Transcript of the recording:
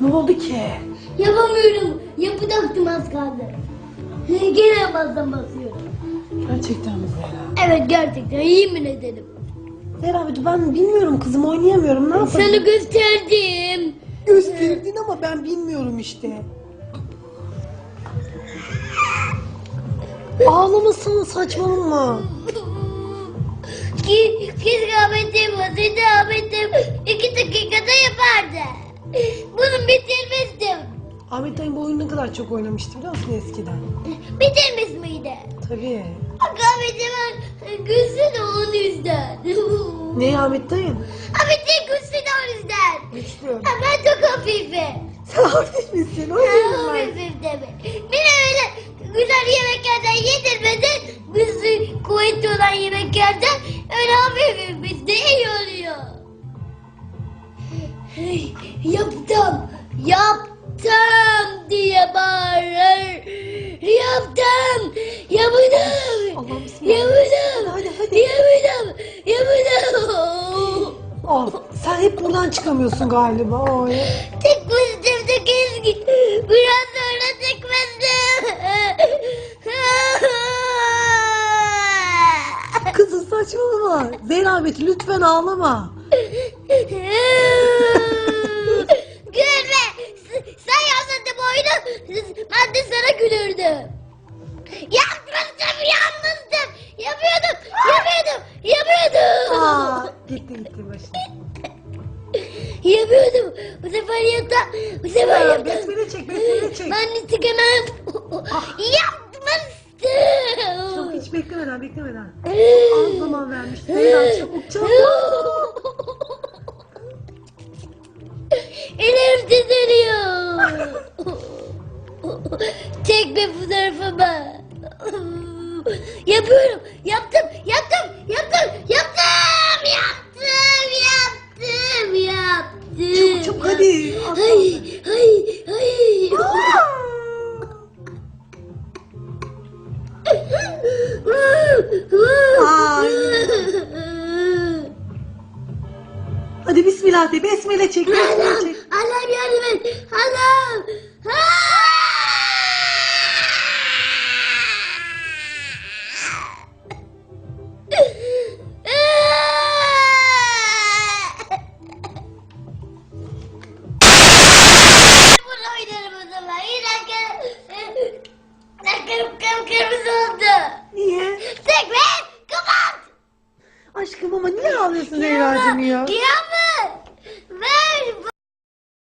Ne oldu ki? Yapamıyorum. Yapı taktım az kaldı. Gene bazen basıyorum. Gerçekten mi Zehra? Evet gerçekten yemin ederim. Zehra ben bilmiyorum kızım oynayamıyorum ne Sana yapayım? gösterdim. Gösterdin ama ben bilmiyorum işte. Ağlamasana saçmalama. Ki, keşke Ahmet'im olsaydı Ahmet'im iki kadar çok oynamıştı biliyor musun eskiden? Bitirmiş miydi? Tabii. Bak Ahmet'im güçlü de onun yüzden. Ne Ahmet dayım? Ahmet'im güçlü de onun yüzden. Güçlü. Ha, Ben çok hafifim. Sen hafif misin? O Ben yüzden hafifim demek. Beni öyle güzel yemeklerden yedirmeden güçlü kuvvetli olan yemeklerden öyle hafifim bizde iyi oluyor. Hey, yaptım, yaptım yaptım, Allah'ım yaptım, Hadi, hadi. yaptım, yaptım. Oh, sen hep buradan çıkamıyorsun galiba. Tek pozitif de gezgin. Biraz sonra pozitif. Kızım saçmalama. Zehra lütfen ağlama. gitti gitti başına. Yapıyordum. Bu sefer yaptım. Bu sefer Aa, yaptım. besmele çek, besmele çek. Ben de çıkamam. Yapmıştım. Çabuk hiç beklemeden beklemeden. Az zaman vermiş. Zehra çabuk çabuk. Elim titriyor. Çek bir fotoğrafımı. Yapıyorum. Yaptım. Yaptım. Yaptım. Yaptım. Hay. Hay. Hay. Hadi bismillah de besmele çek besmele Allah'ım, çek. Allah'ım yardım et. Allah'ım, Kafam kırmızı. Niye? Tekme kapat. Aşkım ama niye ağlıyorsun Zehra'cığım ya? Kıyamam.